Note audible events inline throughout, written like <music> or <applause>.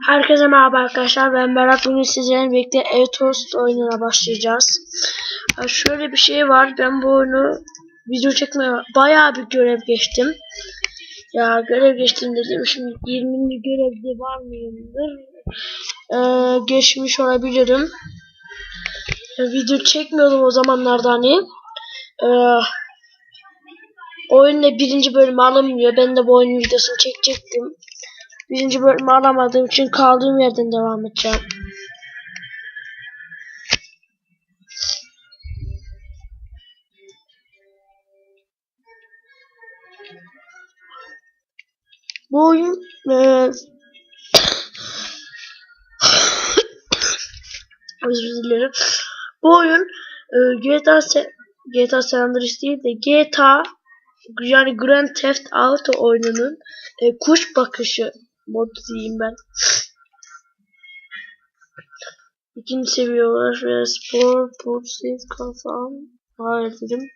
Herkese merhaba arkadaşlar. Ben Berat. Bugün sizlerle birlikte Eutost oyununa başlayacağız. Ha, şöyle bir şey var. Ben bu oyunu video çekmeye bayağı bir görev geçtim. Ya görev geçtim dedim. Şimdi 20. görevde var mıyımdır? Ee, geçmiş olabilirim. Ya, video çekmiyordum o zamanlarda hani. Ee, oyunda birinci bölüm alınmıyor. Ben de bu oyunun videosunu çekecektim. Birinci bölümü alamadığım için kaldığım yerden devam edeceğim. Bu oyun eee <coughs> özür dilerim. Bu oyun eee, GTA GTA San Andreas değil de GTA yani Grand Theft Auto oyununun e, kuş bakışı modu diyeyim ben. İkinci seviye uğraş ve spor, pursuit, kafam. Hayır dedim.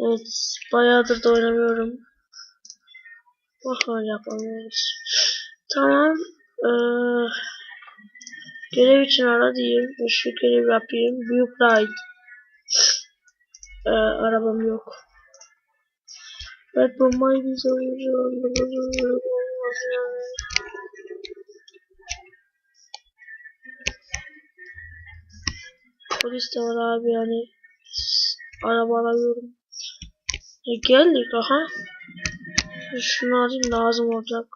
Evet, bayağıdır da oynamıyorum. Bak yapamıyoruz. Tamam. Ee, görev için ara diyeyim. Ve Şu görev yapayım. Büyük ride. Ee, arabam yok. Evet, bombayı biz oynuyoruz. Polis de var abi yani. Araba alıyorum. E geldik aha. Şunu alayım lazım olacak.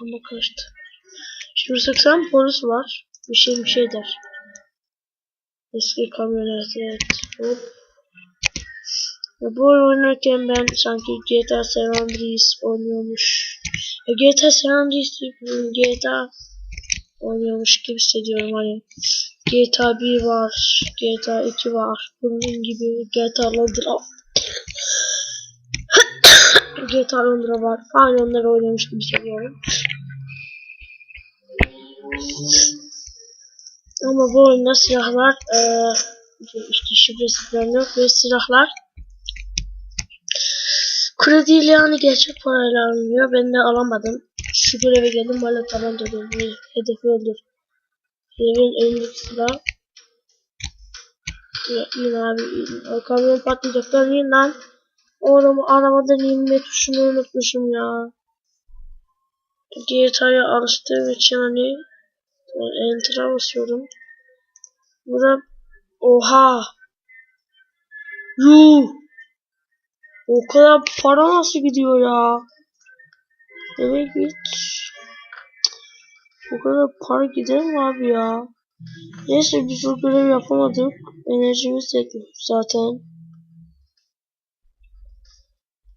Ama kaçtı. Şimdi sıksam polis var. Bir şey bir şey der. Eski kamyonet evet. Hop. Ya bu oyun oynarken ben sanki GTA San Andreas oynuyormuş. Ya GTA San Andreas GTA oynuyormuş gibi hissediyorum hani. GTA 1 var, GTA 2 var. Bunun gibi GTA Londra <coughs> GTA Londra var. Aynı onları oynamış gibi hissediyorum. Ama bu oyunda silahlar eee işte şifresi falan yok ve silahlar krediyle yani gerçek parayla alınıyor. Ben de alamadım. Şu göreve geldim böyle tabanca. Hedefi öldür. Hedefin elindeki silah. Ya, in abi kamyon patlayacak. İn lan. Oğlum arabadan inme tuşunu unutmuşum ya. GTA'ya alıştığım için hani Enter'a basıyorum. Burada oha. Yuh. O kadar para nasıl gidiyor ya? Eve git. O kadar para gider mi abi ya? Neyse biz o görev yapamadık. Enerjimiz yetmiyor zaten.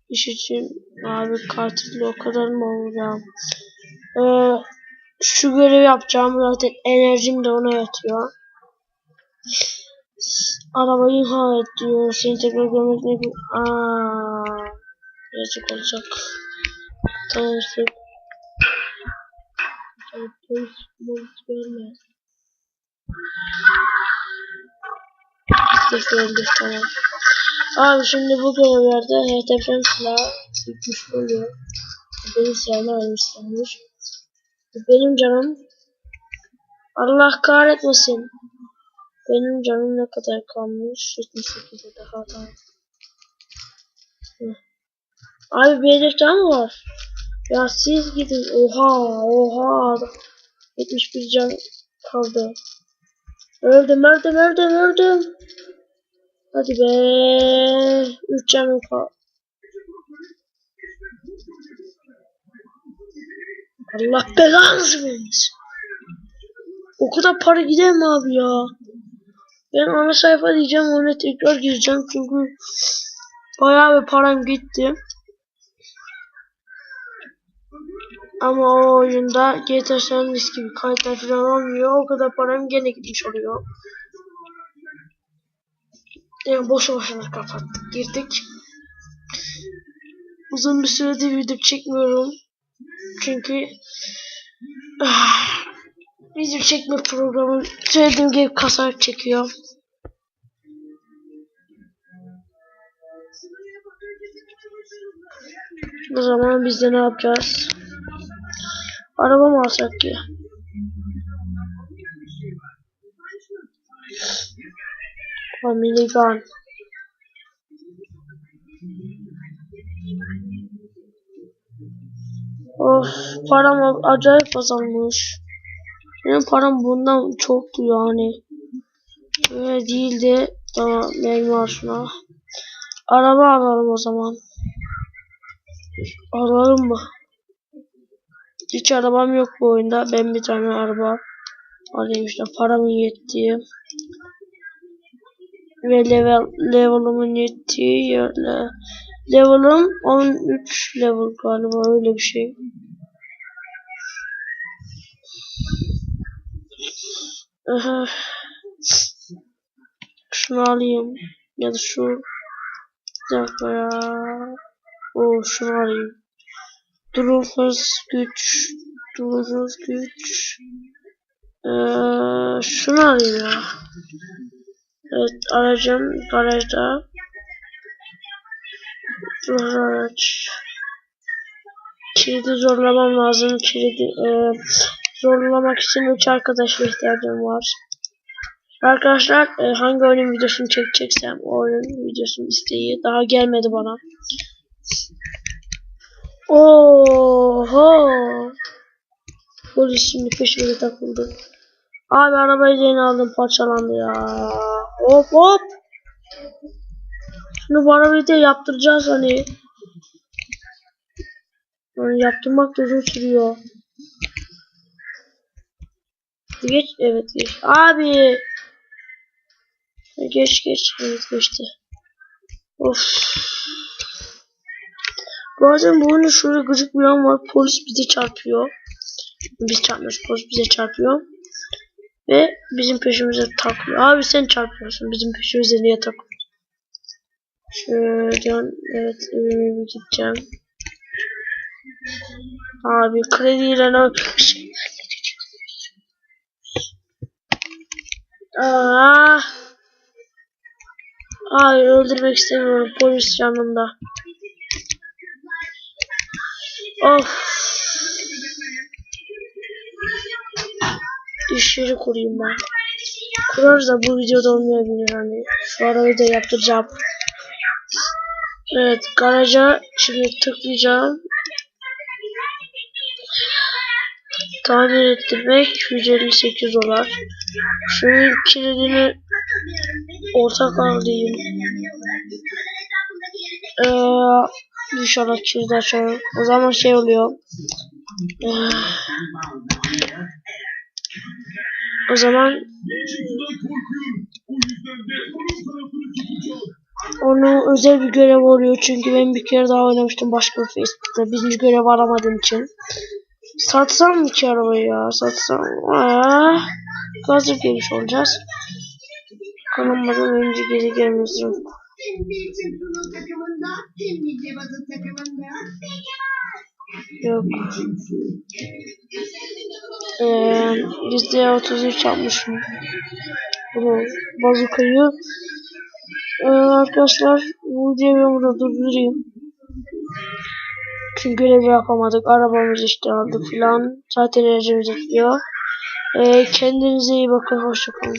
İş için abi katille o kadar mı ya? Ee, şu görevi yapacağım zaten enerjim de ona yatıyor. Arabayı et diyor. Seni tekrar görmek ne gibi. Aaa. Yazık olacak. Tamam öldür tamam. Abi şimdi bu görevlerde HTF'nin silahı güçlü oluyor. Benim silahımı almışlarmış. Benim canım Allah kahretmesin. Benim canım ne kadar kalmış? 78'e daha da. Hı. Abi bir hedef daha mı var? Ya siz gidin. Oha oha. 71 can kaldı. Öldüm öldüm öldüm öldüm. Hadi be. 3 canım kaldı. Allah belanızı vermesin. O kadar para gider mi abi ya? Ben ana sayfa diyeceğim ona tekrar gireceğim çünkü bayağı bir param gitti. Ama o oyunda GTA San Andreas gibi kayıtlar falan olmuyor. O kadar param gene gitmiş oluyor. Yani boşu boşuna kapattık. Girdik. Uzun bir süredir video çekmiyorum. Çünkü ah, video çekme programı söylediğim gibi kasar çekiyor. O zaman biz de ne yapacağız? Araba mı alsak ki? Ha, minigun. Of param acayip azalmış. Benim param bundan çoktu yani. Öyle değildi. Tamam benim şuna. Araba alalım o zaman. Alalım mı? Hiç arabam yok bu oyunda. Ben bir tane araba alayım işte paramın yettiği ve level level'ımın yettiği yerle level'ım 13 level galiba öyle bir şey. Aha. Şunu alayım ya da şu bir dakika ya. O şunu alayım. Durum hız güç durum hız güç ee, şunu alayım ya. Evet aracım garajda. Araç. Kilidi zorlamam lazım. Kilidi e, zorlamak için 3 arkadaşa ihtiyacım var. Arkadaşlar e, hangi oyunun videosunu çekeceksem o oyunun videosunu isteği daha gelmedi bana. Oho. Polis şimdi peşime takıldı. Abi arabayı yeni aldım parçalandı ya. Hop hop. Şimdi bu arabayı da yaptıracağız hani. Yani yaptırmak da uzun sürüyor. Geç evet geç. Abi. Geç geç. Evet geçti. Of. Bazen bu oyunda şöyle gıcık bir an var. Polis bize çarpıyor. Biz çarpmıyoruz. Polis bize çarpıyor. Ve bizim peşimize takıyor. Abi sen çarpıyorsun. Bizim peşimize niye takıyorsun? Şuradan evet evime gideceğim. Abi krediyle ne şey Aa. Hayır öldürmek istemiyorum. Polis yanımda. Of. İş yeri kurayım ben. Kurarız da bu videoda olmayabilir hani. Şu arabayı da yaptıracağım. Evet garaja şimdi tıklayacağım. Tamir ettirmek 158 dolar. Şunun kilidini ortak alayım. Ee, inşallah kilidi açarım. O zaman şey oluyor. O zaman onu özel bir görev oluyor çünkü ben bir kere daha oynamıştım başka bir Facebook'ta birinci görev aramadığım için. Satsam mı ki arabayı ya? Satsam. Aa, gelmiş olacağız. Kanamadan önce geri gelmesi yok. Yok. Ee, bizde 33 yapmışım. Bunu bazukayı. Ee, arkadaşlar bu videoyu burada durdurayım. Çünkü görevi yapamadık. Arabamız işte aldı filan. Zaten enerjimiz bitiyor. Ee, kendinize iyi bakın. Hoşçakalın.